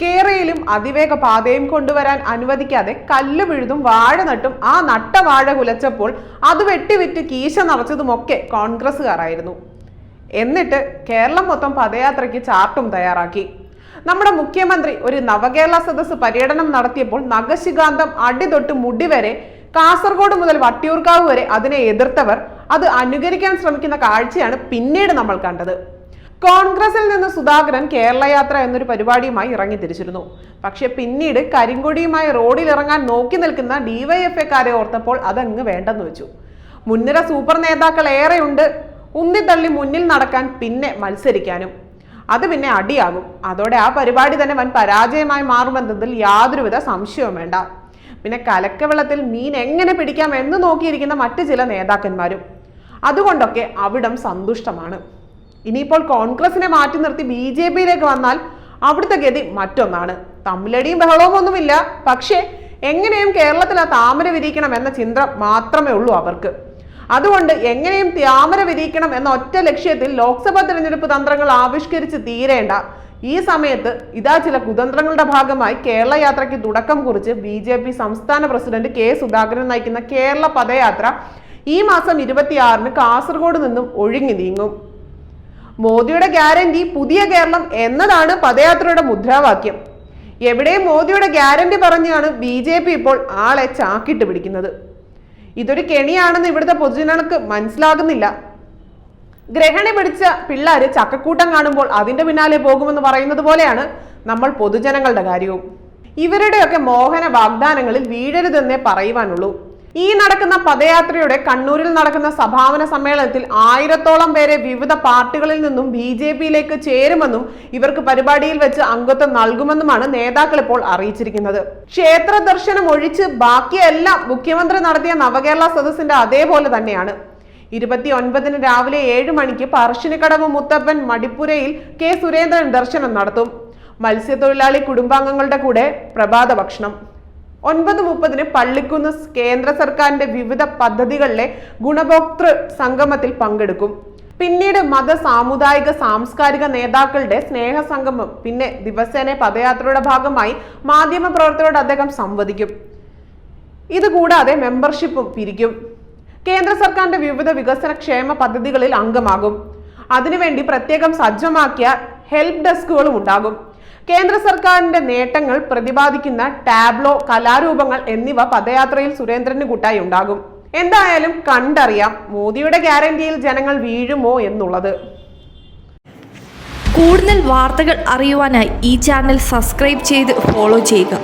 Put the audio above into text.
കേരളയിലും അതിവേഗ പാതയും കൊണ്ടുവരാൻ അനുവദിക്കാതെ കല്ല് എഴുതും വാഴ നട്ടും ആ നട്ട വാഴ കുലച്ചപ്പോൾ അത് വെട്ടിവിറ്റ് കീശ നിറച്ചതുമൊക്കെ കോൺഗ്രസ്സുകാരായിരുന്നു. എന്നിട്ട് കേരളം മൊത്തം പദയാത്രയ്ക്ക് ചാർട്ടും തയ്യാറാക്കി. നമ്മുടെ മുഖ്യമന്ത്രി ഒരു നവകേരള സദസ് പര്യടനം നടത്തിയപ്പോൾ നഖശികാന്തം അടി തൊട്ട് മുടി വരെ കാസർഗോഡ് മുതൽ വട്ടിയൂർക്കാവ് വരെ അതിനെ എതിർത്തവർ അത് അനുകരിക്കാൻ ശ്രമിക്കുന്ന കാഴ്ചയാണ് പിന്നീട് നമ്മൾ കണ്ടത്. കോൺഗ്രസിൽ നിന്ന് സുധാകരൻ കേരള യാത്ര എന്നൊരു പരിപാടിയുമായി ഇറങ്ങി തിരിച്ചിരുന്നു. പക്ഷെ പിന്നീട് കരിങ്കൊടിയുമായി റോഡിൽ ഇറങ്ങാൻ നോക്കി നിൽക്കുന്ന ഡിവൈഎഫ്ഐക്കാരെ ഓർത്തപ്പോൾ അതങ്ങ് വേണ്ടെന്ന് വെച്ചു. മുൻനിര സൂപ്പർ നേതാക്കൾ ഏറെയുണ്ട്. ഉന്തിത്തള്ളി മുന്നിൽ നടക്കാൻ പിന്നെ മത്സരിക്കാനും. അത് പിന്നെ അടിയാകും. അതോടെ ആ പരിപാടി തന്നെ വൻ പരാജയമായി മാറുമെന്നതിൽ യാതൊരുവിധ സംശയവും വേണ്ട. പിന്നെ കലക്കവെള്ളത്തിൽ മീൻ എങ്ങനെ പിടിക്കാം എന്ന് നോക്കിയിരിക്കുന്ന മറ്റു ചില നേതാക്കന്മാരും. അതുകൊണ്ടൊക്കെ അവിടം സന്തുഷ്ടമാണ്. ഇനിയിപ്പോൾ കോൺഗ്രസിനെ മാറ്റി നിർത്തി ബി ജെ പിയിലേക്ക് വന്നാൽ അവിടുത്തെ ഗതി മറ്റൊന്നാണ്. തമ്മിലടിയും ബഹളവും ഒന്നുമില്ല. പക്ഷേ എങ്ങനെയും കേരളത്തിൽ ആ താമര വിരിക്കണം എന്ന ചിന്ത മാത്രമേ ഉള്ളൂ അവർക്ക്. അതുകൊണ്ട് എങ്ങനെയും താമര വിരിക്കണം എന്ന ഒറ്റ ലക്ഷ്യത്തിൽ ലോക്സഭാ തിരഞ്ഞെടുപ്പ് തന്ത്രങ്ങൾ ആവിഷ്കരിച്ച് തീരേണ്ട. ഈ സമയത്ത് ഇതാ ചില കുതന്ത്രങ്ങളുടെ ഭാഗമായി കേരള യാത്രയ്ക്ക് തുടക്കം കുറിച്ച് ബി ജെ പി സംസ്ഥാന പ്രസിഡന്റ് കെ സുധാകരൻ നയിക്കുന്ന കേരള പദയാത്ര ഈ മാസം ഇരുപത്തിയാറിന് കാസർഗോഡ് നിന്നും ഒഴുങ്ങി നീങ്ങും. മോദിയുടെ ഗ്യാരണ്ടി പുതിയ കേരളം എന്നതാണ് പദയാത്രയുടെ മുദ്രാവാക്യം. എവിടെ മോദിയുടെ ഗ്യാരണ്ടി പറഞ്ഞാണ് ബി ജെ പി ഇപ്പോൾ ആളെ ചാക്കിട്ട് പിടിക്കുന്നത്. ഇതൊരു കെണിയാണെന്ന് ഇവിടുത്തെ പൊതുജനങ്ങൾക്ക് മനസ്സിലാകുന്നില്ല. ഗ്രഹണി പിടിച്ച പിള്ളേര് ചക്കക്കൂട്ടം കാണുമ്പോൾ അതിന്റെ പിന്നാലെ പോകുമെന്ന് പറയുന്നത് പോലെയാണ് നമ്മൾ പൊതുജനങ്ങളുടെ കാര്യവും. ഇവരുടെയൊക്കെ മോഹന വാഗ്ദാനങ്ങളിൽ വീഴരുതെന്നേ പറയുവാനുള്ളൂ. ഈ നടക്കുന്ന പദയാത്രയുടെ കണ്ണൂരിൽ നടക്കുന്ന സഭാവന സമ്മേളനത്തിൽ ആയിരത്തോളം പേരെ വിവിധ പാർട്ടികളിൽ നിന്നും ബി ജെ പിയിലേക്ക് ചേരുമെന്നും ഇവർക്ക് പരിപാടിയിൽ വെച്ച് അംഗത്വം നൽകുമെന്നുമാണ് നേതാക്കൾ ഇപ്പോൾ അറിയിച്ചിരിക്കുന്നത്. ക്ഷേത്ര ദർശനം ഒഴിച്ച് ബാക്കിയെല്ലാം മുഖ്യമന്ത്രി നടത്തിയ നവകേരള സദസ്സിന്റെ അതേപോലെ തന്നെയാണ്. ഇരുപത്തി ഒൻപതിന് രാവിലെ ഏഴ് മണിക്ക് പറശ്ശിനിക്കടവ് മുത്തപ്പൻ മടിപ്പുരയിൽ കെ സുരേന്ദ്രൻ ദർശനം നടത്തും. മത്സ്യത്തൊഴിലാളി കുടുംബാംഗങ്ങളുടെ കൂടെ പ്രഭാത ഭക്ഷണം. ഒൻപത് മുപ്പതിന് പള്ളിക്കുന്ന് കേന്ദ്ര സർക്കാരിന്റെ വിവിധ പദ്ധതികളിലെ ഗുണഭോക്തൃ സംഗമത്തിൽ പങ്കെടുക്കും. പിന്നീട് മത സാമുദായിക സാംസ്കാരിക നേതാക്കളുടെ സ്നേഹ സംഗമം പിന്നെ ദിവസേന പദയാത്രയുടെ ഭാഗമായി മാധ്യമ പ്രവർത്തകരോട് അദ്ദേഹം സംവദിക്കും. ഇതുകൂടാതെ മെമ്പർഷിപ്പും പിരിക്കും. കേന്ദ്ര സർക്കാരിന്റെ വിവിധ വികസന ക്ഷേമ പദ്ധതികളിൽ അംഗമാകും. അതിനുവേണ്ടി പ്രത്യേകം സജ്ജമാക്കിയ ഹെൽപ് ഡെസ്കുകളും ഉണ്ടാകും. കേന്ദ്ര സർക്കാരിന്റെ നേട്ടങ്ങൾ പ്രതിപാദിക്കുന്ന ടാബ്ലോ കലാരൂപങ്ങൾ എന്നിവ പദയാത്രയിൽ സുരേന്ദ്രന് കൂട്ടായി ഉണ്ടാകും. എന്തായാലും കണ്ടറിയാം മോദിയുടെ ഗ്യാരണ്ടിയിൽ ജനങ്ങൾ വീഴുമോ എന്നുള്ളത്. കൂടുതൽ വാർത്തകൾ അറിയുവാനായി ഈ ചാനൽ സബ്സ്ക്രൈബ് ചെയ്ത് ഫോളോ ചെയ്യുക.